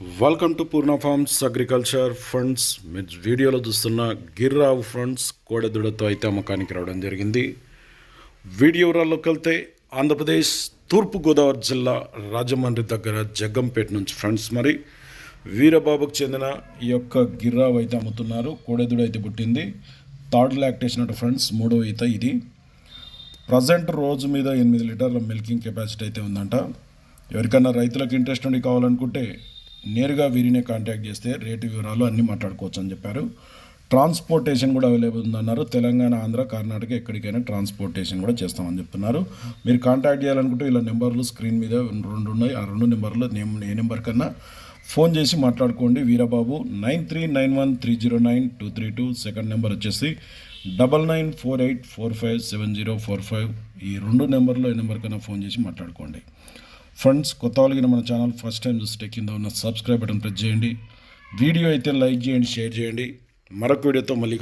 Welcome to Purna farms agriculture funds మీరు వీడియోలో చూస్తున్న గిర్రావు ఫండ్స్ కోడెదుడతో అయితే అమ్మకానికి రావడం జరిగింది. వీడియో వివరాల్లోకి వెళ్తే ఆంధ్రప్రదేశ్ తూర్పుగోదావరి జిల్లా రాజమండ్రి దగ్గర జగ్గంపేట నుంచి ఫ్రెండ్స్ మరి వీరబాబుకు చెందిన ఈ యొక్క గిర్రావు అయితే అమ్ముతున్నారు. కోడెదుడు అయితే పుట్టింది. థర్డ్ లాక్టేషన్ అట ఫ్రెండ్స్ మూడో ఈత ఇది. ప్రజెంట్ రోజు మీద ఎనిమిది లీటర్ల మిల్కింగ్ కెపాసిటీ అయితే ఉందంట. ఎవరికైనా రైతులకు ఇంట్రెస్ట్ ఉండి కావాలనుకుంటే నేరుగా వీరినే కాంటాక్ట్ చేస్తే రేటు వివరాలు అన్నీ మాట్లాడుకోవచ్చు అని చెప్పారు. ట్రాన్స్పోర్టేషన్ కూడా అవైలబుల్ ఉందన్నారు. తెలంగాణ ఆంధ్ర కర్ణాటక ఎక్కడికైనా ట్రాన్స్పోర్టేషన్ కూడా చేస్తామని చెప్తున్నారు. మీరు కాంటాక్ట్ చేయాలనుకుంటే ఇలా నెంబర్లు స్క్రీన్ మీద రెండు ఉన్నాయి. ఆ రెండు నెంబర్లు నేమ్ ఏ నెంబర్ కన్నా ఫోన్ చేసి మాట్లాడుకోండి. Veerababu nine three nine one three zero nine two three two second number వచ్చేసి double nine four eight four five seven zero four five ఈ రెండు నెంబర్లో ఏ నెంబర్ కన్నా ఫోన్ చేసి మాట్లాడుకోండి. ఫ్రెండ్స్ కొత్త వాళ్ళకి మన ఛానల్ ఫస్ట్ టైం చూస్తే కింద ఉన్న సబ్స్క్రైబ్ బటన్ ప్రెస్ చేయండి. వీడియో అయితే లైక్ చేయండి షేర్ చేయండి. మరొక వీడియోతో మళ్ళీ